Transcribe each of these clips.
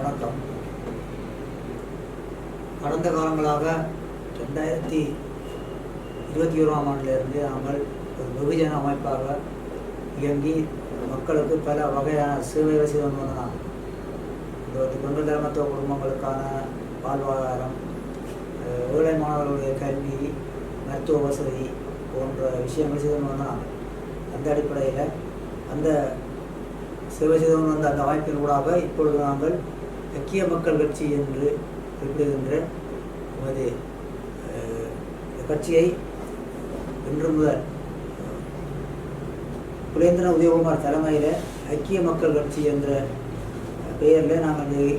வணக்கம். கடந்த காலங்களாக ரெண்டாயிரத்தி இருபத்தி ஓராம் ஆண்டிலிருந்து நாங்கள் ஒரு வெகுஜன அமைப்பாக இயங்கி மக்களுக்கு பல வகையான சேவைகள் செய்து வந்து வந்தோம். இந்த தொண்டு தலைமத்துவ குடும்பங்களுக்கான வாழ்வாதாரம் ஏழை மாணவர்களுடைய கல்வி மருத்துவ வசதி போன்ற விஷயங்கள் செய்து கொண்டு அந்த அடிப்படையில் அந்த சேவை செய்து கொண்டு வந்த அந்த வாய்ப்பின் கூடாக இப்பொழுது நாங்கள் ஐக்கிய மக்கள் கட்சி என்று குறிப்பிடுகின்ற நமது கட்சியை இன்று முதல் அஹ், குலேந்திரன் உதயகுமார் தலைமையில் ஐக்கிய மக்கள் கட்சி என்ற பெயரில் நாங்கள்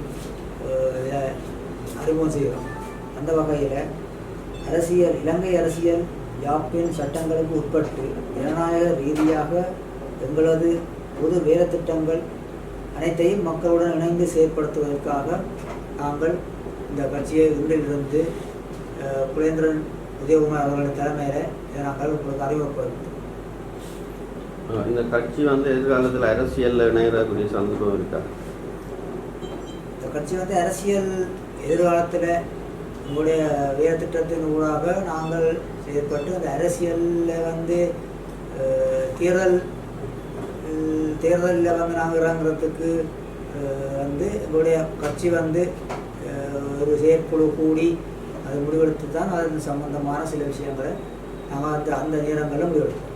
அறிமுகம் செய்கிறோம். அந்த வகையில் அரசியல் இலங்கை அரசியல் யாப்பின் சட்டங்களுக்கு உட்பட்டு ஜனநாயக ரீதியாக எங்களது பொது வேலை திட்டங்கள் அனைத்தையும் மக்களுடன் இணைந்து செயற்படுத்துவதற்காக நாங்கள் இந்த கட்சியை அஹ், குலேந்திரன் உதயகுமார் அவர்களின் தலைமையில் இதை நாங்கள் உங்களுக்கு அறிமுகப்படுத்தோம் இந்த கட்சி வந்து எதிர்காலத்தில் அரசியலில் இணையக்கூடிய சந்தர்ப்பம் இருக்கா? இந்த கட்சி வந்து அரசியல் எதிர்காலத்தில் உங்களுடைய வேலை திட்டத்தின் ஊடாக நாங்கள் செயற்பட்டு அந்த அரசியலில் வந்து தேர்தல் தேர்தலில் வந்து நாங்கிறாங்கிறதுக்கு வந்து எங்களுடைய கட்சி வந்து ஒரு செயற்குழு கூடி அது முடிவெடுத்து தான் அது சம்பந்தமான சில விஷயங்களை நாங்கள் அந்த அந்த நேரங்களில் முடிவெடுத்தோம்.